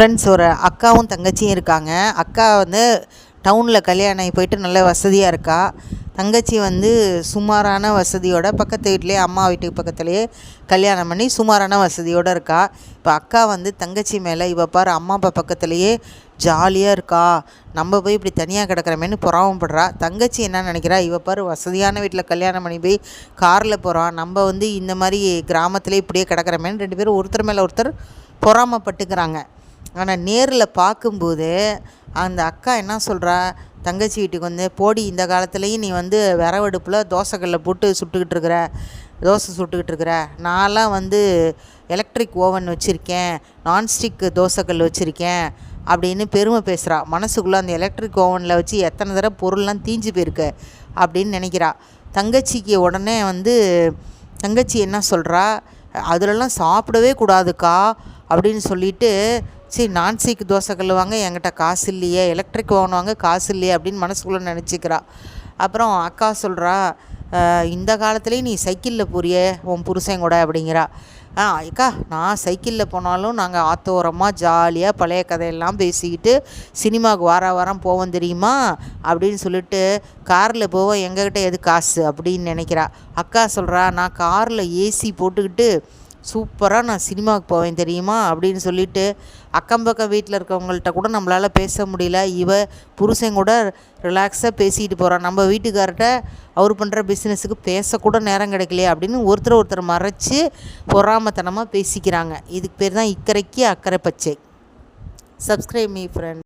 Friends ஒரு அக்காவும் தங்கச்சியும் இருக்காங்க. அக்கா வந்து டவுனில் கல்யாணம் ஆகி போயிட்டு நல்ல வசதியாக இருக்கா. தங்கச்சி வந்து சுமாரான வசதியோட பக்கத்து வீட்லேயே அம்மா வீட்டுக்கு பக்கத்துலேயே கல்யாணம் பண்ணி சுமாரான வசதியோடு இருக்கா. இப்போ அக்கா வந்து தங்கச்சி மேலே இவ பாரு அம்மா அப்பா பக்கத்துலேயே ஜாலியாக இருக்கா. நம்ம போய் இப்படி தனியாக கிடக்கிறமேன்னு புறாமப்படுறா. தங்கச்சி என்ன நினைக்கிறா? இவ பாரு வசதியான வீட்டில் கல்யாணம் பண்ணி போய் காரில் போகிறான் நம்ம வந்து இந்த மாதிரி கிராமத்துலேயே இப்படியே கிடக்கிறமேனு ரெண்டு பேரும் ஒருத்தர் மேலே ஒருத்தர் பொறாமப்பட்டுக்கிறாங்க. ஆனால் நேரில் பார்க்கும்போது அந்த அக்கா என்ன சொல்கிறா தங்கச்சி வீட்டுக்கு வந்து போடி இந்த காலத்துலேயும் நீ வந்து விறவடுப்பில் தோசைக்கல்ல போட்டு சுட்டுக்கிட்டு இருக்கிற தோசை சுட்டுக்கிட்டு இருக்கிற. நான்லாம் வந்து எலக்ட்ரிக் ஓவன் வச்சுருக்கேன் நான்ஸ்டிக் தோசைக்கல் வச்சுருக்கேன் அப்படின்னு பெருமை பேசுகிறா மனசுக்குள்ளே அந்த எலக்ட்ரிக் ஓவனில் வச்சு எத்தனை தடவை பொருள்லாம் தீஞ்சு போயிருக்கு அப்படின்னு நினைக்கிறா. தங்கச்சிக்கு உடனே வந்து தங்கச்சி என்ன சொல்கிறா அதிலலாம் சாப்பிடவே கூடாதுக்கா அப்படின்னு சொல்லிட்டு சரி நான்சிக்கு தோசை கல்லுவாங்க என்கிட்ட காசு இல்லையே எலக்ட்ரிக் ஓவன் காசு இல்லையே அப்படின்னு மனசுக்குள்ளே நினச்சிக்கிறா. அப்புறம் அக்கா சொல்கிறா இந்த காலத்துலேயும் நீ சைக்கிளில் போறியே உன் புருஷன் கூட அப்படிங்கிறா. ஆ அக்கா நான் சைக்கிளில் போனாலும் நாங்கள் ஆத்தோரமாக ஜாலியாக பழைய கதையெல்லாம் பேசிக்கிட்டு சினிமாவுக்கு வார வாரம் போவோம் தெரியுமா அப்படின்னு சொல்லிட்டு காரில் போவோம் எங்ககிட்ட எது காசு அப்படின்னு நினைக்கிறா. அக்கா சொல்கிறா நான் காரில் ஏசி போட்டுக்கிட்டு சூப்பராக நான் சினிமாவுக்கு போவேன் தெரியுமா? அப்படின்னு சொல்லிட்டு அக்கம் பக்கம் வீட்டில் இருக்கவங்கள்ட்ட கூட நம்மளால் பேச முடியல. இவ புருஷன் கூட ரிலாக்ஸாக பேசிகிட்டு போகிறான் நம்ம வீட்டுக்கார்ட்ட அவர் பண்ணுற பிஸ்னஸுக்கு பேசக்கூட நேரம் கிடைக்கலையே அப்படின்னு ஒருத்தர் ஒருத்தர் மறைச்சி பொறாமத்தனமாக பேசிக்கிறாங்க. இதுக்கு பேர் தான் இக்கரைக்கு அக்கறை பச்சை. Subscribe me friend